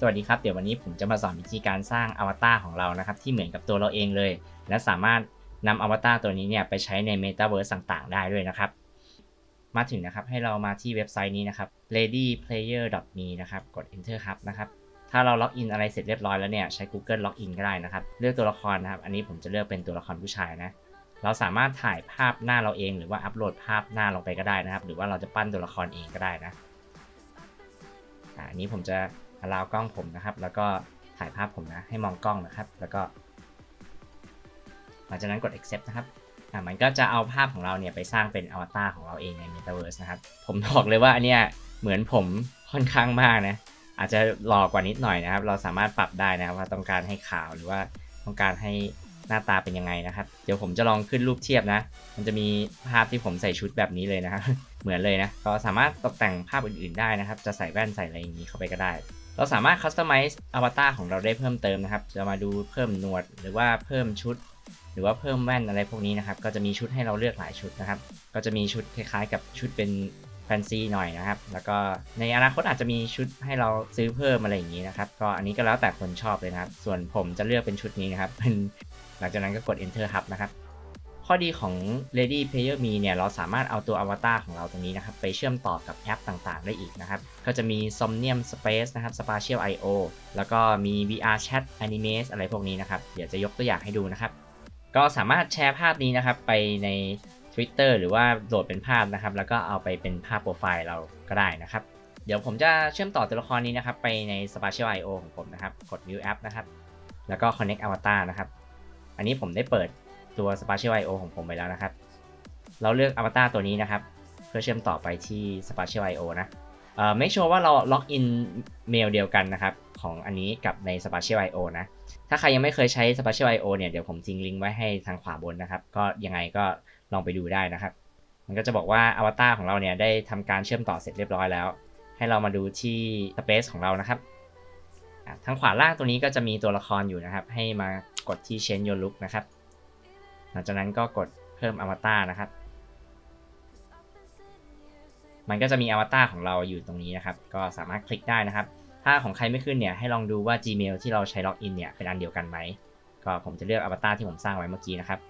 สวัสดีครับ เดี๋ยววันนี้ผมจะมาสอนวิธีการสร้างอวตารของเรานะครับ ที่เหมือนกับตัวเราเองเลย และสามารถนำอวตารตัวนี้เนี่ยไปใช้ใน Metaverse ต่างๆ ได้ด้วยนะครับ มาถึงนะครับให้เรามาที่เว็บไซต์นี้นะครับ ladyplayer.me นะครับ กด enter ครับนะครับ ถ้าเราล็อกอินอะไรเสร็จเรียบร้อยแล้วเนี่ยใช้ Google Login ก็ได้นะครับ เลือกตัวละครนะครับ อันนี้ผมจะเลือกเป็นตัวละครผู้ชายนะเราสามารถถ่ายภาพหน้าเราเอง หรือว่าอัปโหลดภาพหน้าลงไปก็ได้นะครับ หรือว่าเราจะปั้นตัวละครเองก็ได้นะอันนี้ผมจะ อลาวกล้องผมนะครับ แล้วก็ถ่ายภาพผมนะ ให้มองกล้องนะครับ แล้วก็หลังจากนั้นกด accept นะครับอ่ามันก็จะเอาภาพของเราเนี่ยไปสร้างเป็นอวตารของเราเองใน Metaverse นะครับ ผมบอกเลยว่าอันเนี้ยเหมือนผมค่อนข้างมากนะ อาจจะหลอกกว่านิดหน่อยนะครับ เราสามารถปรับได้นะครับว่าต้องการให้ขาวหรือว่าต้องการให้หน้าตาเป็นยังไงนะครับ เดี๋ยวผมจะลองขึ้นรูปเทียบนะ มันจะมีภาพที่ผมใส่ชุดแบบนี้เลยนะครับ เหมือนเลยนะ ก็สามารถตกแต่งภาพอื่นๆได้นะครับ จะใส่แว่นใส่อะไรอย่างนี้เข้าไปก็ได้ เราสามารถคัสตอมไมซ์อวตารของเราได้เพิ่มเติมนะครับ จะมาดูเพิ่มหนวดหรือว่าเพิ่มชุด หรือว่าเพิ่มแว่นอะไรพวกนี้นะครับ ก็จะมีชุดให้เราเลือกหลายชุดนะครับ ก็จะมีชุดคล้ายๆ กับชุดเป็นแฟนซีหน่อยนะครับ แล้วก็ในอนาคตอาจจะมีชุดให้เราซื้อเพิ่มอะไรอย่างนี้นะครับ ก็อันนี้ก็แล้วแต่คนชอบเลยนะครับ ส่วนผมจะเลือกเป็นชุดนี้นะครับเป็นหลังจากนั้นก็กด enter ครับนะครับ ข้อดีของ Lady Player Me เนี่ยเราสามารถเอาตัวอวตารของเราตรงนี้นะครับไปเชื่อมต่อกับแอปต่างๆ ได้อีกนะครับ ก็จะมี Somnium Space นะครับ Spatial I/O แล้วก็มี VR Chat Animate อะไรพวกนี้นะครับ เดี๋ยวจะยกตัวอย่างให้ดูนะครับ ก็สามารถแชร์ภาพนี้นะครับไปใน Twitter หรือว่าโหลดเป็นภาพนะครับ แล้วก็เอาไปเป็นภาพโปรไฟล์เราก็ได้นะครับ เดี๋ยวผมจะเชื่อมต่อตัวละครนี้นะครับไปใน Spatial I/O ของผมนะครับ กด View App นะครับ แล้วก็ Connect Avatar นะครับ อันนี้ผมได้เปิด ตัว Spatial I/O ของผมไปแล้วนะครับ เราเลือก Avatar ตัวนี้นะครับ เพื่อเชื่อมต่อไปที่ Spatial I/O นะเอ่อ make sure ว่าเราล็อกอินเมลเดียวกันนะครับ ของอันนี้กับใน Spatial I/O นะ ถ้าใครยังไม่เคยใช้ Spatial I/O เนี่ย เดี๋ยวผมทิ้งลิงก์ไว้ให้ทางขวาบนนะครับ ก็ยังไงก็ลองไปดูได้นะครับ มันก็จะบอกว่าอวตารของเราเนี่ยได้ทำการเชื่อมต่อเสร็จเรียบร้อยแล้ว ให้เรามาดูที่ Space ของเรานะครับทางขวาล่างตัวนี้ก็จะมีตัวละครอยู่นะครับ ให้มากดที่ Change Your Look นะครับ หลังจากนั้นก็กดเพิ่มอวตารนะครับ มันก็จะมีอวตารของเราอยู่ตรงนี้นะครับ ก็สามารถคลิกได้นะครับ ถ้าของใครไม่ขึ้นเนี่ยให้ลองดูว่า Gmail ที่เราใช้ล็อกอินเนี่ยเป็นอันเดียวกันไหม ก็ผมจะเลือกอวตารที่ผมสร้างไว้เมื่อกี้นะครับ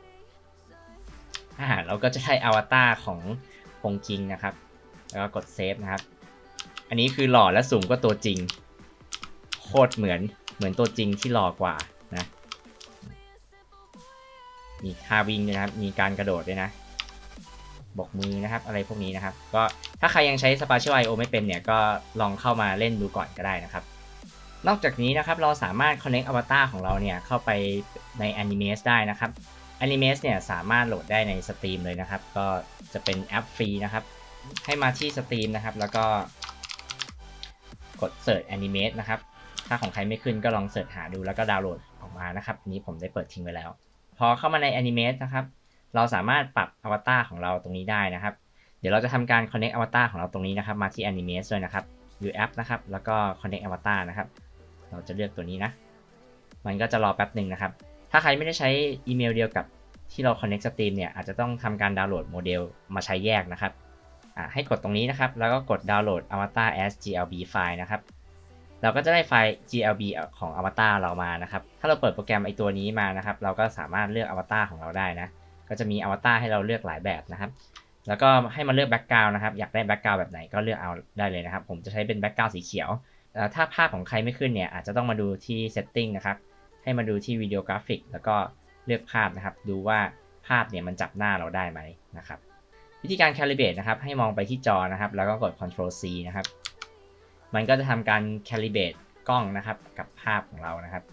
อ่าเราก็จะได้อวตารของพงคิงนะครับ แล้วก็กดเซฟนะครับ อันนี้คือหล่อและสูงกว่าตัวจริง โคตรเหมือนเหมือนตัวจริงที่หล่อกว่า มีท่าวิ่งด้วยนะครับ มีการกระโดดด้วยนะ บอกมือนะครับ อะไรพวกนี้นะครับ ก็ถ้าใครยังใช้ Spatial I/O ไม่เป็นเนี่ย ก็ลองเข้ามาเล่นดูก่อนก็ได้นะครับ นอกจากนี้นะครับ เราสามารถ connect avatar ของเราเนี่ย เข้าไปใน Animate ได้นะครับ Animate เนี่ยสามารถโหลดได้ใน Steam เลยนะครับ ก็จะเป็นแอปฟรีนะครับ ให้มาที่ Steam นะครับ แล้วก็ กด Search Animate นะครับ ถ้าของใครไม่ขึ้นก็ลองเสิร์ชหาดูแล้วก็ดาวน์โหลดออกมานะครับอันนี้ผมได้เปิดทิ้งไว้แล้ว พอเข้ามาใน Animate นะครับ เราสามารถปรับอวตารของเราตรงนี้ได้นะครับ เดี๋ยวเราจะทำการ connect อวตารของเราตรงนี้นะครับ มาที่ Animate ด้วยนะครับ View App นะครับ แล้วก็ connect อวตารนะครับ เราจะเลือกตัวนี้นะ มันก็จะรอแป๊บหนึ่งนะครับ ถ้าใครไม่ได้ใช้อีเมลเดียวกับที่เรา connect Steam เนี่ย อาจจะต้องทำการดาวน์โหลดโมเดลมาใช้แยกนะครับอ่าให้กดตรงนี้นะครับ แล้วก็กดดาวน์โหลด Avatar as GLB ไฟล์นะครับ เราก็จะได้ไฟล์ GLB ของอวตารเรามานะครับ ถ้าเราเปิดโปรแกรมไอตัวนี้มานะครับ เราก็สามารถเลือกอวตารของเราได้นะ ก็จะมีอวตารให้เราเลือกหลายแบบนะครับ แล้วก็ให้มาเลือกแบ็กกราวน์นะครับ อยากได้แบ็กกราวน์แบบไหนก็เลือกเอาได้เลยนะครับ ผมจะใช้เป็นแบ็กกราวน์สีเขียว ถ้าภาพของใครไม่ขึ้นเนี่ยอาจจะต้องมาดูที่ setting นะครับ ให้มาดูที่วิดีโอกราฟิก แล้วก็เลือกภาพนะครับ ดูว่าภาพเนี่ยมันจับหน้าเราได้ไหมนะครับ วิธีการ calibrate นะครับ ให้มองไปที่จอนะครับ แล้วก็กด Ctrl C นะครับ มันก็จะทำการ calibrate กล้องนะครับ กับภาพของเรานะครับ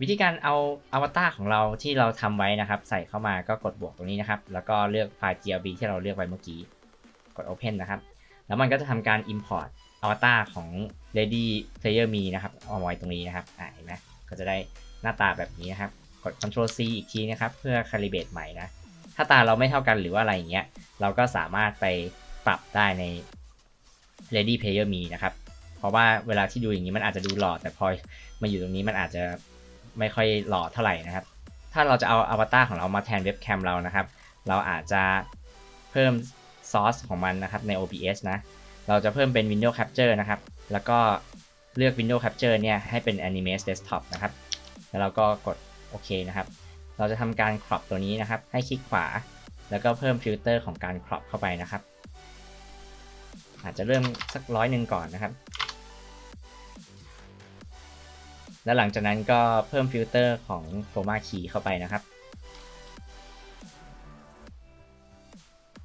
วิธีการเอาอวตารของเราที่เราทำไว้นะครับ ใส่เข้ามาก็กดบวกตรงนี้นะครับ แล้วก็เลือกไฟล์ GLB ที่เราเลือกไว้เมื่อกี้ กด Open นะครับ แล้วมันก็จะทำการ Import อวตารของ Lady Player Me นะครับเอาไว้ตรงนี้นะครับอ่าเห็นไหมก็จะได้หน้าตาแบบนี้นะครับ กด Ctrl C อีกทีนะครับ เพื่อ calibrate ใหม่นะ ถ้าตาเราไม่เท่ากันหรือว่าอะไรอย่างเงี้ย เราก็สามารถไปปรับได้ใน Ready Player Me นะครับ เพราะว่าเวลาที่ดูอย่างนี้มันอาจจะดูหล่อแต่พอมาอยู่ตรงนี้มันอาจจะไม่ค่อยหล่อเท่าไหร่นะครับ ถ้าเราจะเอาอวตารของเรามาแทนเว็บแคมเรานะครับ เราอาจจะเพิ่มซอสของมันนะครับใน OBS นะ เราจะเพิ่มเป็น Window Capture นะครับ แล้วก็เลือก Windows Capture เนี่ยให้เป็น Animate Desktop นะครับ แล้วเราก็กดโอเคนะครับ เราจะทำการ crop ตัวนี้นะครับ ให้คลิกขวา แล้วก็เพิ่มฟิลเตอร์ของการ crop เข้าไปนะครับ อาจจะเริ่มสักร้อยหนึ่งก่อนนะครับ แล้วหลังจากนั้นก็เพิ่มฟิลเตอร์ของ Chroma Key เข้าไปนะครับ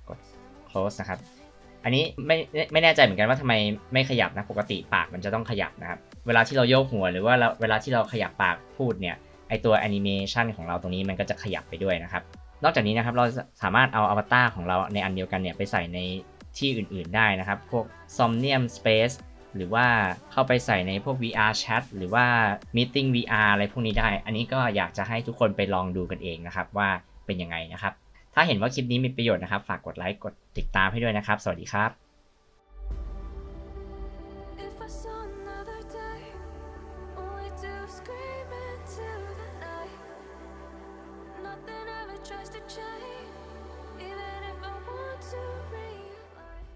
กด close นะครับ อันนี้ไม่ไม่แน่ใจเหมือนกันว่าทำไมไม่ขยับนะ ปกติปากมันจะต้องขยับนะครับ เวลาที่เราโยกหัวหรือว่าเวลาที่เราขยับปากพูดเนี่ย ไอตัวแอนิเมชันของเราตรงนี้มันก็จะขยับไปด้วยนะครับ นอกจากนี้นะครับเราสามารถเอาอวตารของเราในอันเดียวกันเนี่ยไปใส่ในที่อื่นๆได้นะครับ พวก Somnium Space หรือว่าเข้าไปใส่ในพวก VR Chat หรือว่า Meeting VR อะไรพวกนี้ได้ อันนี้ก็อยากจะให้ทุกคนไปลองดูกันเองนะครับว่าเป็นยังไงนะครับ ถ้าเห็นว่าคลิปนี้มีประโยชน์นะครับ ฝากกดไลค์กดติดตามให้ด้วยนะครับ สวัสดีครับ to change, even if I want to.